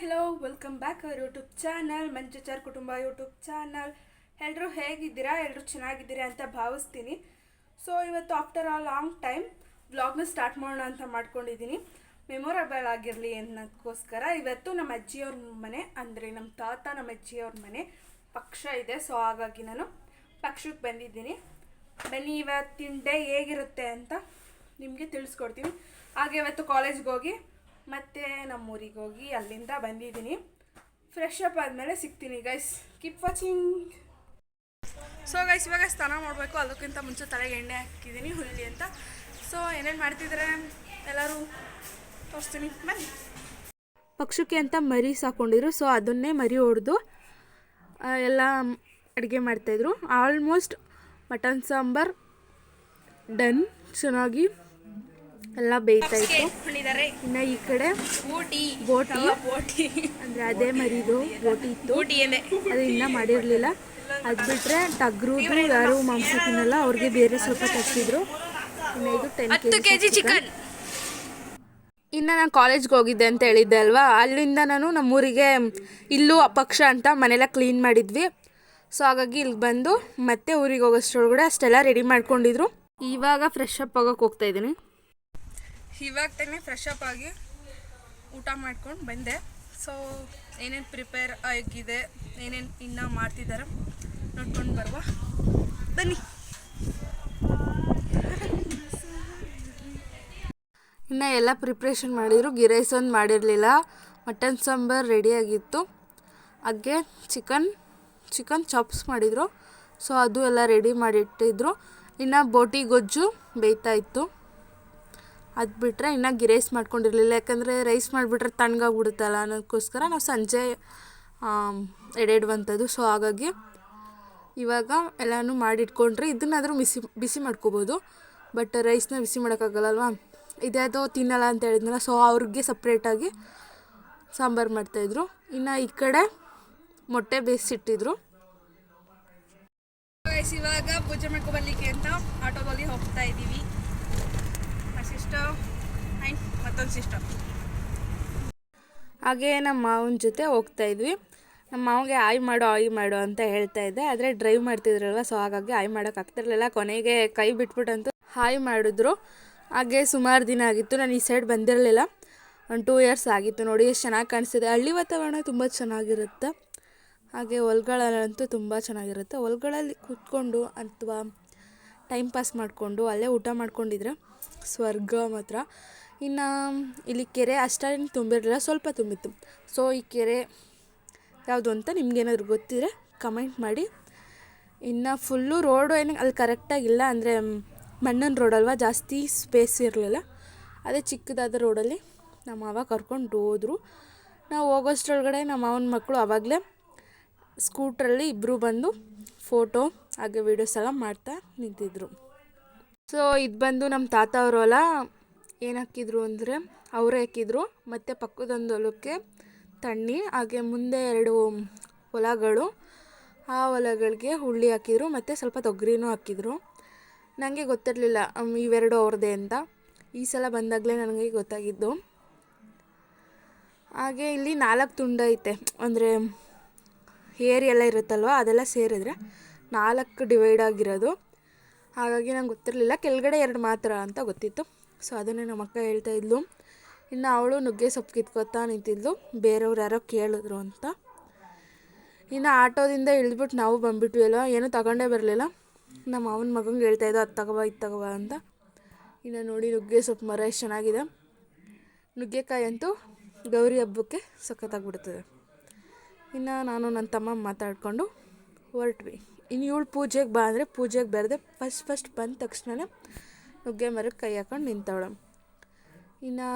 Hello welcome back our YouTube channel ಮಂಜುಚಾರ್ ಕುಟುಂಬ YouTube channel ಎಲ್ಲರೂ ಹೇಗಿದ್ದೀರಾ? ಎಲ್ಲರೂ ಚೆನ್ನಾಗಿದ್ದೀರಾ ಅಂತ ಭಾವಿಸ್ತೀನಿ. ಸೊ ಇವತ್ತು ಆಫ್ಟರ್ ಆ ಲಾಂಗ್ ಟೈಮ್ ವ್ಲಾಗ್ನ ಸ್ಟಾರ್ಟ್ ಮಾಡೋಣ ಅಂತ ಮಾಡ್ಕೊಂಡಿದ್ದೀನಿ. ಮೆಮೊರಬಲ್ ಆಗಿರಲಿ ಅನ್ನೋದಕ್ಕೋಸ್ಕರ, ಇವತ್ತು ನಮ್ಮ ಅಜ್ಜಿಯವ್ರ ಮನೆ, ಅಂದರೆ ನಮ್ಮ ತಾತ, ನಮ್ಮ ಅಜ್ಜಿಯವ್ರ ಮನೆ ಪಕ್ಷ ಇದೆ. ಸೊ ಹಾಗಾಗಿ ನಾನು ಪಕ್ಷಕ್ಕೆ ಬಂದಿದ್ದೀನಿ. ಬನ್ನಿ, ಇವತ್ತಿನ ಡೇ ಹೇಗಿರುತ್ತೆ ಅಂತ ನಿಮಗೆ ತಿಳಿಸ್ಕೊಡ್ತೀನಿ. ಹಾಗೆ, ಇವತ್ತು ಕಾಲೇಜ್ಗೆ ಹೋಗಿ ಮತ್ತೆ ನಮ್ಮೂರಿಗೆ ಹೋಗಿ ಅಲ್ಲಿಂದ ಬಂದಿದ್ದೀನಿ. ಫ್ರೆಶ್ ಅಪ್ ಆದಮೇಲೆ ಸಿಗ್ತೀನಿ guys keep watching so guys ಇವಾಗ ಸ್ನಾನ ಮಾಡಬೇಕು. ಅದಕ್ಕಿಂತ ಮುಂಚೆ ತಲೆಗೆ ಎಣ್ಣೆ ಹಾಕಿದ್ದೀನಿ ಹುಲ್ಲಿ ಅಂತ. ಸೊ ಏನೇನು ಮಾಡ್ತಿದ್ರೆ ಎಲ್ಲರೂ ತೋರಿಸ್ತೀನಿ. ಬನ್ನಿ. ಪಕ್ಷಕ್ಕೆ ಅಂತ ಮರಿ ಸಾಕೊಂಡಿದ್ರು. ಸೊ ಅದನ್ನೇ ಮರಿ ಹೊಡೆದು ಎಲ್ಲ ಅಡುಗೆ ಮಾಡ್ತಾಯಿದ್ರು ಆಲ್ಮೋಸ್ಟ್ ಮಟನ್ ಸಾಂಬಾರ್ ಡನ್ ಚೆನ್ನಾಗಿ ಎಲ್ಲ ಬೇಯ್ತಾ ಇತ್ತು. ಇನ್ನು ಈ ಕಡೆ ಊಟಿ ಬೋಟಿ. ಬೋಟಿ. ಅಂದರೆ ಅದೇ ಮರಿದು ಬೋಟಿ ಇತ್ತು. ಅದು ಇನ್ನೂ ಮಾಡಿರಲಿಲ್ಲ. ಅದು ಬಿಟ್ಟರೆ ಟಗ್ರುದು ಯಾರು ಮಾಂಸ ತಿನ್ನಲ್ಲ ಅವ್ರಿಗೆ ಬೇರೆ ಸ್ವಲ್ಪ ತರಿಸಿದ್ರು ಇನ್ನು ಇದು ಟೆನ್ ಹತ್ತು ಕೆ ಜಿ ಚಿಕನ್ ಇನ್ನು ನಾನು ಕಾಲೇಜ್ಗೆ ಹೋಗಿದ್ದೆ ಅಂತ ಹೇಳಿದ್ದೆ ಅಲ್ವಾ? ಅಲ್ಲಿಂದ ನಾನು ನಮ್ಮೂರಿಗೆ ಇಲ್ಲೂ ಅಪಕ್ಷ ಅಂತ ಮನೆಲ್ಲ ಕ್ಲೀನ್ ಮಾಡಿದ್ವಿ. ಸೊ ಹಾಗಾಗಿ ಇಲ್ಲಿಗೆ ಬಂದು ಮತ್ತೆ ಊರಿಗೆ ಹೋಗೋಷ್ಟ್ರೊಳಗಡೆ ಅಷ್ಟೆಲ್ಲ ರೆಡಿ ಮಾಡ್ಕೊಂಡಿದ್ರು. ಇವಾಗ ಫ್ರೆಶ್ ಅಪ್ ಆಗೋಕೆ ಹೋಗ್ತಾ ಇದ್ದೀನಿ. ಇವಾಗ ತಾನೇ ಫ್ರೆಶ್ ಅಪ್ ಆಗಿ ಊಟ ಮಾಡ್ಕೊಂಡು ಬಂದೆ. ಸೊ ಏನೇನು ಪ್ರಿಪೇರ್ ಆಗಿದೆ, ಏನೇನು ಇನ್ನೂ ಮಾಡ್ತಿದ್ದಾರೆ ನೋಡ್ಕೊಂಡು ಬರುವ. ಬನ್ನಿ. ಇನ್ನು ಎಲ್ಲ ಪ್ರಿಪ್ರೇಷನ್ ಮಾಡಿದರು ಗೀ ರೈಸ್ ಒಂದು ಮಾಡಿರಲಿಲ್ಲ. ಮಟನ್ ಸಾಂಬಾರು ರೆಡಿಯಾಗಿತ್ತು ಹಾಗೆ ಚಿಕನ್ ಚಿಕನ್ ಚಾಪ್ಸ್ ಮಾಡಿದರು. ಸೊ ಅದು ಎಲ್ಲ ರೆಡಿ ಮಾಡಿಟ್ಟಿದ್ರು. ಇನ್ನು ಬೋಟಿ ಗೊಜ್ಜು ಬೇಯ್ತಾ ಇತ್ತು. ಅದು ಬಿಟ್ಟರೆ ಇನ್ನು ಗೀ ರೈಸ್ ಮಾಡ್ಕೊಂಡಿರಲಿಲ್ಲ. ಯಾಕಂದರೆ ರೈಸ್ ಮಾಡಿಬಿಟ್ರೆ ತಣ್ಣಗಾಗ್ಬಿಡುತ್ತಲ್ಲ ಅನ್ನೋದಕ್ಕೋಸ್ಕರ ನಾವು ಸಂಜೆ ಎಡೆಡುವಂಥದ್ದು ಸೊ ಹಾಗಾಗಿ ಇವಾಗ ಎಲ್ಲನೂ ಮಾಡಿಟ್ಕೊಂಡ್ರೆ ಇದನ್ನಾದರೂ ಬಿಸಿ ಬಿಸಿ ಮಾಡ್ಕೋಬೋದು. ಬಟ್ ರೈಸ್ನ ಬಿಸಿ ಮಾಡೋಕ್ಕಾಗಲ್ಲವಾ ಇದ್ಯಾವುದೋ ತಿನ್ನಲ್ಲ ಅಂತ ಹೇಳಿದ್ನಲ್ಲ ಸೊ ಅವ್ರಿಗೆ ಸಪ್ರೇಟಾಗಿ ಸಾಂಬಾರು ಮಾಡ್ತಾಯಿದ್ರು. ಇನ್ನು ಈ ಕಡೆ ಮೊಟ್ಟೆ ಬೇಯಿಸಿಟ್ಟಿದ್ರು ಇವಾಗ ಪೂಜೆ ಮಾಡ್ಕೊಬರ್ಲಿಕ್ಕೆ ಅಂತ ಆಟೋದಲ್ಲಿ ಹೋಗ್ತಾ ಇದ್ದೀವಿ. ಸಿಸ್ಟರ್ ಆ್ಯಂಡ್ ಮತ್ತೊಂದು ಸಿಸ್ಟರ್ ಹಾಗೆ ನಮ್ಮ ಮಾವನ ಜೊತೆ ಹೋಗ್ತಾ ಇದ್ವಿ. ನಮ್ಮ ಮಾವಿಗೆ ಆಯ್ ಮಾಡು ಆಯ್ ಮಾಡು ಅಂತ ಹೇಳ್ತಾ ಇದ್ದೆ. ಆದರೆ ಡ್ರೈವ್ ಮಾಡ್ತಿದ್ರಲ್ವ ಸೊ ಹಾಗಾಗಿ ಆಯ್ ಮಾಡೋಕ್ಕಾಗ್ತಿರಲಿಲ್ಲ ಕೊನೆಗೆ ಕೈ ಬಿಟ್ಬಿಟ್ಟಂತೂ ಹಾಯ್ ಮಾಡಿದ್ರು. ಹಾಗೆ ಸುಮಾರು ದಿನ ಆಗಿತ್ತು, ನಾನು ಈ ಸೈಡ್ ಬಂದಿರಲಿಲ್ಲ. ಒಂದು ಟೂ ಇಯರ್ಸ್ ಆಗಿತ್ತು, ನೋಡಿ ಎಷ್ಟು ಚೆನ್ನಾಗಿ ಕಾಣಿಸ್ತಿದೆ. ಹಳ್ಳಿ ವಾತಾವರಣ ತುಂಬ ಚೆನ್ನಾಗಿರುತ್ತೆ. ಹಾಗೆ ಹೊಲ್ಗಳಲ್ಲಂತೂ ತುಂಬ ಚೆನ್ನಾಗಿರುತ್ತೆ. ಹೊಲ್ಗಳಲ್ಲಿ ಕೂತ್ಕೊಂಡು ಅಥವಾ ಟೈಮ್ ಪಾಸ್ ಮಾಡಿಕೊಂಡು ಅಲ್ಲೇ ಊಟ ಮಾಡ್ಕೊಂಡಿದ್ರೆ. ಸ್ವರ್ಗ ಮಾತ್ರ. ಇನ್ನು ಇಲ್ಲಿ ಕೆರೆ ಅಷ್ಟೇನು ತುಂಬಿರಲಿಲ್ಲ, ಸ್ವಲ್ಪ ತುಂಬಿತ್ತು. ಸೊ ಈ ಕೆರೆ ಯಾವುದು ಅಂತ ನಿಮ್ಗೇನಾದರೂ ಗೊತ್ತಿದ್ರೆ ಕಮೆಂಟ್ ಮಾಡಿ. ಇನ್ನು ಫುಲ್ಲು ರೋಡು ಏನು ಅಲ್ಲಿ ಕರೆಕ್ಟಾಗಿಲ್ಲ ಅಂದರೆ ಮಣ್ಣಿನ ರೋಡ್ ಅಲ್ವಾ, ಜಾಸ್ತಿ ಸ್ಪೇಸ್ ಇರಲಿಲ್ಲ. ಅದೇ ಚಿಕ್ಕದಾದ ರೋಡಲ್ಲಿ ನಮ್ಮ ಮಾವ ಕರ್ಕೊಂಡು ಹೋದರು. ನಾವು ಹೋಗೋಷ್ಟ್ರೊಳಗಡೆ ನಮ್ಮ ಮಾವನ ಮಕ್ಕಳು ಆವಾಗಲೇ ಸ್ಕೂಟ್ರಲ್ಲಿ ಇಬ್ಬರು ಬಂದು ಫೋಟೋ ಹಾಗೆ ವೀಡಿಯೋಸ್ ಎಲ್ಲ ಮಾಡ್ತಾ ನಿಂತಿದ್ರು. ಸೊ ಇದು ಬಂದು ನಮ್ಮ ತಾತ ಅವರೆಲ್ಲ ಏನು ಹಾಕಿದ್ರು ಅಂದರೆ ಅವರೇ ಹಾಕಿದ್ರು, ಮತ್ತು ಪಕ್ಕದೊಂದು ಹೊಲಕ್ಕೆ ತಣ್ಣಿ, ಹಾಗೆ ಮುಂದೆ ಎರಡು ಹೊಲಗಳು, ಆ ಹೊಲಗಳಿಗೆ ಹುಳ್ಳಿ ಹಾಕಿದ್ರು, ಮತ್ತು ಸ್ವಲ್ಪ ತೊಗರಿನೂ ಹಾಕಿದ್ರು. ನನಗೆ ಗೊತ್ತಿರಲಿಲ್ಲ ಇವೆರಡು ಅವ್ರದ್ದೇ ಅಂತ. ಈ ಸಲ ಬಂದಾಗಲೇ ನನಗೆ ಗೊತ್ತಾಗಿದ್ದು. ಹಾಗೆ ಇಲ್ಲಿ ನಾಲ್ಕು ತುಂಡ ಐತೆ, ಅಂದರೆ ಏರಿ ಎಲ್ಲ ಇರುತ್ತಲ್ವ, ಅದೆಲ್ಲ ಸೇರಿದ್ರೆ ನಾಲ್ಕು ಡಿವೈಡ್ ಆಗಿರೋದು. ಹಾಗಾಗಿ ನಂಗೆ ಗೊತ್ತಿರಲಿಲ್ಲ. ಕೆಳಗಡೆ ಎರಡು ಮಾತ್ರ ಅಂತ ಗೊತ್ತಿತ್ತು. ಸೊ ಅದನ್ನೇ ನಮ್ಮ ಅಕ್ಕ ಹೇಳ್ತಾ ಇದ್ಲು. ಇನ್ನು ಅವಳು ನುಗ್ಗೆ ಸೊಪ್ಪು ಕಿತ್ಕೊತಾ ನಿಂತಿದ್ಲು. ಬೇರೆಯವ್ರು ಯಾರೋ ಕೇಳಿದ್ರು ಅಂತ. ಇನ್ನು ಆಟೋದಿಂದ ಇಳಿದ್ಬಿಟ್ಟು ನಾವು ಬಂದ್ಬಿಟ್ವಿ ಅಲ್ವ? ಏನೂ ತಗೊಂಡೇ ಬರಲಿಲ್ಲ. ನಮ್ಮ ಮಾವನ ಮಗಂಗೆ ಹೇಳ್ತಾ ಇದ್ದೋ ಅದು ತಗೋಬಾ, ಇದು ತಗೋಬಾ ಅಂತ. ಇನ್ನು ನೋಡಿ ನುಗ್ಗೆ ಸೊಪ್ಪು ಮರ ಎಷ್ಟು ಚೆನ್ನಾಗಿದೆ. ನುಗ್ಗೆಕಾಯಿ ಅಂತೂ ಗೌರಿ ಹಬ್ಬಕ್ಕೆ ಸಖತ್ತಾಗ್ಬಿಡ್ತದೆ ಇನ್ನು ನಾನು ನನ್ನ ತಮ್ಮ ಮಾತಾಡಿಕೊಂಡು ಹೊರಟ್ವಿ. ಇನ್ನು ಇವಳು ಪೂಜೆಗೆ ಬಾ ಅಂದರೆ ಪೂಜೆಗೆ ಬರದೆ ಫಸ್ಟ್ ಫಸ್ಟ್ ಬಂದ ತಕ್ಷಣ ನುಗ್ಗೆ ಮರಕ್ಕೆ ಕೈ ಹಾಕೊಂಡು ನಿಂತವಳು. ಇನ್ನು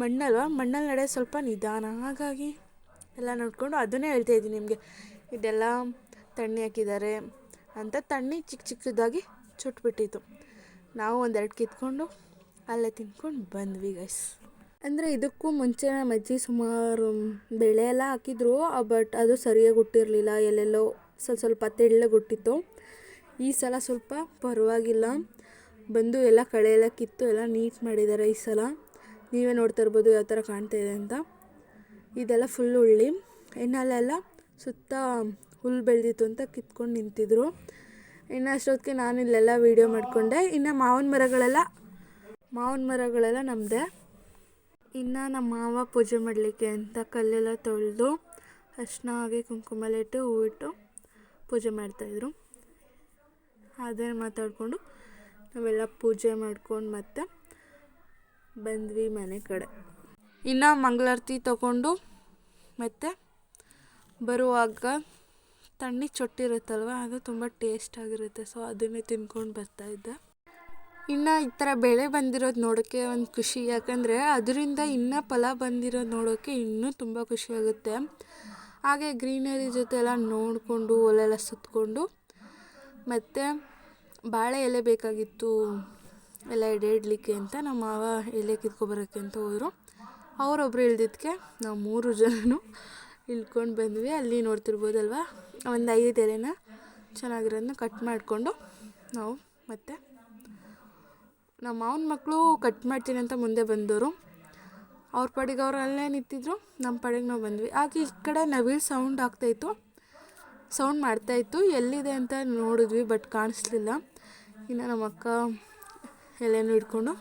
ಮಣ್ಣಲ್ವ? ಮಣ್ಣಲ್ಲಿ ನಡೆಯೋದು ಸ್ವಲ್ಪ ನಿಧಾನ. ಹಾಗಾಗಿ ಎಲ್ಲ ನೋಡಿಕೊಂಡು ಅದನ್ನೇ ಹೇಳ್ತಾ ಇದ್ದೀನಿ ನಿಮಗೆ. ಇದೆಲ್ಲ ತಣ್ಣಿ ಹಾಕಿದ್ದಾರೆ ಅಂತ ತಣ್ಣಿ ಚಿಕ್ಕ ಚಿಕ್ಕದಾಗಿ ಚುಟ್ಬಿಟ್ಟಿತ್ತು. ನಾವು ಒಂದೆರಡು ಕಿತ್ಕೊಂಡು ಅಲ್ಲೇ ತಿನ್ಕೊಂಡು ಬಂದ್ವಿ ಗೈಸ್ ಅಂದರೆ ಇದಕ್ಕೂ ಮುಂಚೆ ನಮ್ಮ ಅಜ್ಜಿ ಸುಮಾರು ಬೆಳೆ ಎಲ್ಲ ಹಾಕಿದ್ರು ಬಟ್ ಅದು ಸರಿಯಾಗಿ ಹುಟ್ಟಿರಲಿಲ್ಲ. ಎಲ್ಲೆಲ್ಲೋ ಸ್ವಲ್ಪ ಸ್ವಲ್ಪ ತೆಳ್ಳಗೆ ಹುಟ್ಟಿತ್ತು ಈ ಸಲ ಸ್ವಲ್ಪ ಪರವಾಗಿಲ್ಲ. ಬಂದು ಎಲ್ಲ ಕಳೆ ಎಲ್ಲ ಕಿತ್ತು ಎಲ್ಲ ನೀಟ್ ಮಾಡಿದ್ದಾರೆ ಈ ಸಲ. ನೀವೇ ನೋಡ್ತಾ ಇರ್ಬೋದು ಯಾವ ಥರ ಕಾಣ್ತಾ ಇದೆ ಅಂತ. ಇದೆಲ್ಲ ಫುಲ್ ಉಳ್ಳಿ ಇನ್ನಲ್ಲೆಲ್ಲ ಸುತ್ತ ಹುಲ್ಲು ಬೆಳೆದಿತ್ತು ಅಂತ ಕಿತ್ಕೊಂಡು ನಿಂತಿದ್ರು. ಇನ್ನು ಅಷ್ಟೊತ್ತಿಗೆ ನಾನು ಇಲ್ಲೆಲ್ಲ ವೀಡಿಯೋ ಮಾಡಿಕೊಂಡೆ. ಇನ್ನು ಮಾವಿನ ಮರಗಳೆಲ್ಲ ಮಾವಿನ ಮರಗಳೆಲ್ಲ ನಮ್ಮದೆ ಇನ್ನು ನಮ್ಮ ಮಾವ ಪೂಜೆ ಮಾಡಲಿಕ್ಕೆ ಅಂತ ಕಲ್ಲೆಲ್ಲ ತೊಳೆದು ಅರ್ಶಿನ ಹಾಗೆ ಕುಂಕುಮ ಇಟ್ಟು ಹೂವಿಟ್ಟು ಪೂಜೆ ಮಾಡ್ತಾಯಿದ್ರು ಅದೇ ಮಾತಾಡಿಕೊಂಡು ನಾವೆಲ್ಲ ಪೂಜೆ ಮಾಡ್ಕೊಂಡು ಮತ್ತೆ ಬಂದ್ವಿ ಮನೆ ಕಡೆ. ಇನ್ನು ಮಂಗಳಾರತಿ ತಗೊಂಡು ಮತ್ತೆ ಬರುವಾಗ ತಣ್ಣಿ ಚೊಟ್ಟಿರುತ್ತಲ್ವ ಅದು ತುಂಬ ಟೇಸ್ಟ್ ಆಗಿರುತ್ತೆ. ಸೊ ಅದನ್ನೇ ತಿನ್ಕೊಂಡು ಬರ್ತಾಯಿದ್ದೆ ಇನ್ನು ಈ ಥರ ಬೆಳೆ ಬಂದಿರೋದು ನೋಡೋಕ್ಕೆ ಒಂದು ಖುಷಿ. ಯಾಕಂದರೆ ಅದರಿಂದ ಇನ್ನೂ ಫಲ ಬಂದಿರೋದು ನೋಡೋಕ್ಕೆ ಇನ್ನೂ ತುಂಬ ಖುಷಿ ಆಗುತ್ತೆ. ಹಾಗೆ ಗ್ರೀನರಿ ಜೊತೆ ಎಲ್ಲ ನೋಡಿಕೊಂಡು ಒಲೆಲ್ಲ ಸುತ್ತಕೊಂಡು ಮತ್ತು ಬಾಳೆ ಎಲೆ ಬೇಕಾಗಿತ್ತು ಎಲ್ಲ ಎಡೆಡಲಿಕ್ಕೆ ಅಂತ ನಮ್ಮ ಮಾವ ಎಲೆ ಕಿತ್ಕೊಬರೋಕ್ಕೆ ಅಂತ ಹೋದರು. ಅವರೊಬ್ಬರು ಇಳ್ದಿದ್ದಕ್ಕೆ ನಾವು ಮೂರು ಜನನು ಇಳ್ಕೊಂಡು ಬಂದ್ವಿ. ಅಲ್ಲಿ ನೋಡ್ತಿರ್ಬೋದಲ್ವ? ಒಂದು ಐದು ಎಲೆನ ಚೆನ್ನಾಗಿರೋದನ್ನ ಕಟ್ ಮಾಡಿಕೊಂಡು ನಾವು ಮತ್ತು ನಮ್ಮ ಮಾವನ ಮಕ್ಕಳು ಕಟ್ ಮಾಡ್ತೀನಿ ಅಂತ ಮುಂದೆ ಬಂದವರು ಅವ್ರ ಪಾಡಿಗೆ ಅವ್ರು ಅಲ್ಲೇ ನಿಂತಿದ್ರು ನಮ್ಮ ಪಾಡಿಗೆ ನಾವು ಬಂದ್ವಿ. ಆಗ ಈ ಕಡೆ ನವಿಲ್ ಸೌಂಡ್ ಆಗ್ತಾಯಿತ್ತು ಸೌಂಡ್ ಮಾಡ್ತಾಯಿತ್ತು ಎಲ್ಲಿದೆ ಅಂತ ನೋಡಿದ್ವಿ ಬಟ್ ಕಾಣಿಸ್ಲಿಲ್ಲ. ಇನ್ನು ನಮ್ಮ ಅಕ್ಕ ಎಲೆನೂ ಹಿಡ್ಕೊಂಡು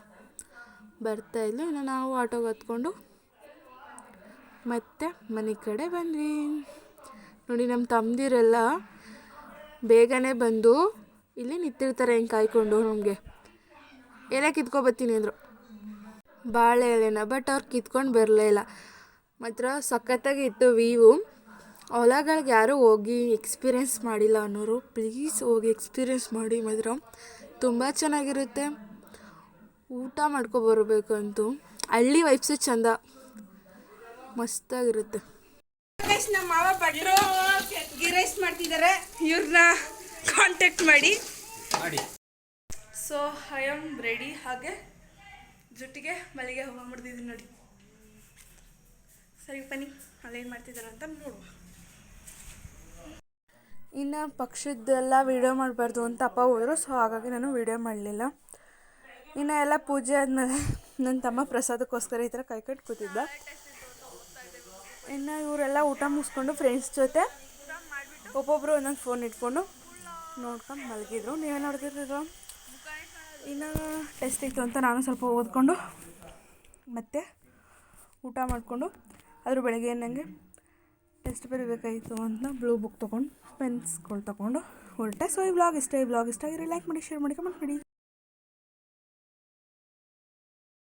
ಬರ್ತಾಯಿದ್ಲು ಇನ್ನು ನಾವು ಆಟೋಗೆ ಹತ್ಕೊಂಡು ಮತ್ತೆ ಮನೆ ಕಡೆ ಬಂದ್ವಿ. ನೋಡಿ ನಮ್ಮ ತಮ್ಮದಿರೆಲ್ಲ ಬೇಗನೆ ಬಂದು ಇಲ್ಲಿ ನಿಂತಿರ್ತಾರೆ, ಹಿಂಗೆ ಕಾಯ್ಕೊಂಡು ನಮಗೆ. ಎಲೆ ಕಿತ್ಕೊಬತ್ತೀನಿ ಅಂದರು. ಬಾಳೆ ಎಲೆನ ಬಟ್ ಅವ್ರು ಕಿತ್ಕೊಂಡು ಬರಲೇ ಇಲ್ಲ. ಮಾತ್ರ ಸಖತ್ತಾಗಿ ಇತ್ತು ವೀವು ಹೊಲಗಳಿಗೆ ಯಾರೂ ಹೋಗಿ ಎಕ್ಸ್ಪೀರಿಯೆನ್ಸ್ ಮಾಡಿಲ್ಲ ಅನ್ನೋರು. ಪ್ಲೀಸ್ ಹೋಗಿ ಎಕ್ಸ್ಪೀರಿಯೆನ್ಸ್ ಮಾಡಿ ಮಾತ್ರ. ತುಂಬ ಚೆನ್ನಾಗಿರುತ್ತೆ. ಊಟ ಮಾಡ್ಕೊಬರ್ಬೇಕಂತೂ ಹಳ್ಳಿ ವೈಬ್ಸೇ ಚಂದ. ಮಸ್ತಾಗಿರುತ್ತೆ. ನಮ್ಮ ಮಾವ ಭಟ್ರು ಗಿರೈಸ್ ಮಾಡ್ತಿದ್ದಾರೆ ಇವ್ರನ್ನ ಕಾಂಟ್ಯಾಕ್ಟ್ ಮಾಡಿ. ಸೊ ಐ ಆಮ್ ರೆಡಿ ಹಾಗೆ ಜುಟ್ಟಿಗೆ ಮಲ್ಲಿಗೆ ಹೂವು ಮುಡ್ದಿದ್ದೀನಿ ನೋಡಿ. ಸರಿ ಪನಿ ಅಲ್ಲೇನು ಮಾಡ್ತಿದ್ದಾರೆ ಅಂತ ನೋಡುವ. ಇನ್ನು ಪಕ್ಷದ್ದೆಲ್ಲ ವೀಡಿಯೋ ಮಾಡಬಾರ್ದು ಅಂತ ಅಪ್ಪ ಹೋದರು ಸೊ ಹಾಗಾಗಿ ನಾನು ವೀಡಿಯೋ ಮಾಡಲಿಲ್ಲ. ಇನ್ನು ಎಲ್ಲ ಪೂಜೆ ಆದಮೇಲೆ ನನ್ನ ತಮ್ಮ ಪ್ರಸಾದಕ್ಕೋಸ್ಕರ ಈ ಥರ ಕೈ ಕಟ್ಟಿ ಕೂತಿದ್ದ. ಇನ್ನು ಇವರೆಲ್ಲ ಊಟ ಮುಗಿಸ್ಕೊಂಡು ಫ್ರೆಂಡ್ಸ್ ಜೊತೆ ಒಬ್ಬೊಬ್ಬರು ಒಂದೊಂದು ಫೋನ್ ಇಟ್ಕೊಂಡು ನೋಡ್ಕೊಂಡು ಮಲಗಿದ್ರು. ನೀವೇ ನೋಡ್ತಿರ್ಲಿಲ್ವ ಇನ್ನು ಟೆಸ್ಟ್ ಇತ್ತು ಅಂತ ನಾನು ಸ್ವಲ್ಪ ಓದ್ಕೊಂಡು ಮತ್ತೆ ಊಟ ಮಾಡಿಕೊಂಡು ಅದ್ರ ಬೆಳಗ್ಗೆ ನನಗೆ ಟೆಸ್ಟ್ ಬರೀಬೇಕಾಯಿತು ಅಂತ ಬ್ಲೂ ಬುಕ್ ತೊಗೊಂಡು ಪೆನ್ಸ್ಗಳು ತೊಗೊಂಡು ಹೊರಟೆ. ಸೊ ಈ ಬ್ಲಾಗ್ ಇಷ್ಟ, ಈ ಬ್ಲಾಗ್ ಇಷ್ಟ. ಆಗಿರಿ ಲೈಕ್ ಮಾಡಿ ಶೇರ್ ಮಾಡಿ ಕಮೆಂಟ್ ಮಾಡಿ.